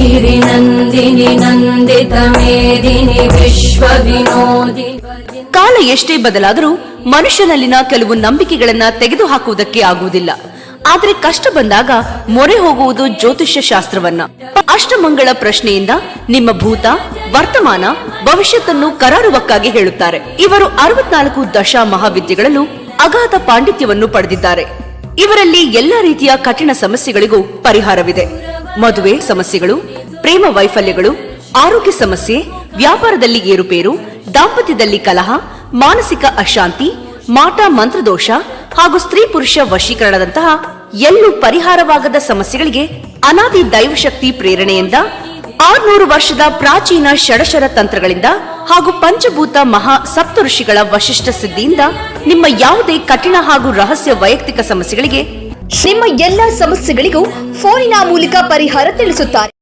गिरिनन्दिनि नन्दितमेदिनि विश्वविनोदि ಕಾಲ ಎಷ್ಟೇ ಬದಲಾದರೂ ಮನುಷ್ಯನಲ್ಲಿನ ಕೆಲವು ನಂಬಿಕೆಗಳನ್ನ ತೆಗೆದುಹಾಕುವುದಕ್ಕೆ ಆಗುವುದಿಲ್ಲ ಆದ್ರೆ ಕಷ್ಟ ಬಂದಾಗ ಮೊರೆ ಹೋಗುವುದು ಜ್ಯೋತಿಷ್ಯ ಶಾಸ್ತ್ರವನ್ನ ಅಷ್ಟಮಂಗಳ ಪ್ರಶ್ನೆಯಿಂದ ನಿಮ್ಮ ಭೂತ ವರ್ತಮಾನ ಭವಿಷ್ಯತ್ತನ್ನು ಕರಾರುವಕ್ಕಾಗಿ ಹೇಳುತ್ತಾರೆ ಇವರು ಅರವತ್ನಾಲ್ಕು ದಶ ಮಹಾವಿದ್ಯೆಗಳಲ್ಲೂ ಅಗಾಧ ಪಾಂಡಿತ್ಯವನ್ನು ಪಡೆದಿದ್ದಾರೆ ಇವರಲ್ಲಿ ಎಲ್ಲಾ ರೀತಿಯ ಕಠಿಣ ಸಮಸ್ಯೆಗಳಿಗೂ ಪರಿಹಾರವಿದೆ ಮದುವೆ ಸಮಸ್ಯೆಗಳು, ಪ್ರೇಮ ವೈಫಲ್ಯಗಳು, ಆರೋಗ್ಯ ಸಮಸ್ಯೆ, ವ್ಯಾಪಾರದಲ್ಲಿ ಏರುಪೇರು, ದಾಂಪತ್ಯದಲ್ಲಿ ಕಲಹ, ಮಾನಸಿಕ ಅಶಾಂತಿ, ಮಾಟ ಮಂತ್ರದೋಷ ಹಾಗೂ ಸ್ತ್ರೀ ಪುರುಷ ವಶೀಕರಣದಂತಹ ಎಲ್ಲೂ ಪರಿಹಾರವಾಗದ ಸಮಸ್ಯೆಗಳಿಗೆ ಅನಾದಿ ದೈವಶಕ್ತಿ ಪ್ರೇರಣೆಯಿಂದ ಆರ್ನೂರು ವರ್ಷದ ಪ್ರಾಚೀನ ಷಡಶರ ತಂತ್ರಗಳಿಂದ ಹಾಗೂ ಪಂಚಭೂತ ಮಹಾ ಸಪ್ತಋಷಿಗಳ ವಶಿಷ್ಠ ಸಿದ್ಧಿಯಿಂದ ನಿಮ್ಮ ಯಾವುದೇ ಕಠಿಣ ಹಾಗೂ ರಹಸ್ಯ ವೈಯಕ್ತಿಕ ಸಮಸ್ಯೆಗಳಿಗೆ ನಿಮ್ಮ ಎಲ್ಲಾ ಸಮಸ್ಯೆಗಳಿಗೂ ಫೋನಿನ ಮೂಲಕ ಪರಿಹಾರ ತಿಳಿಸುತ್ತಾರೆ.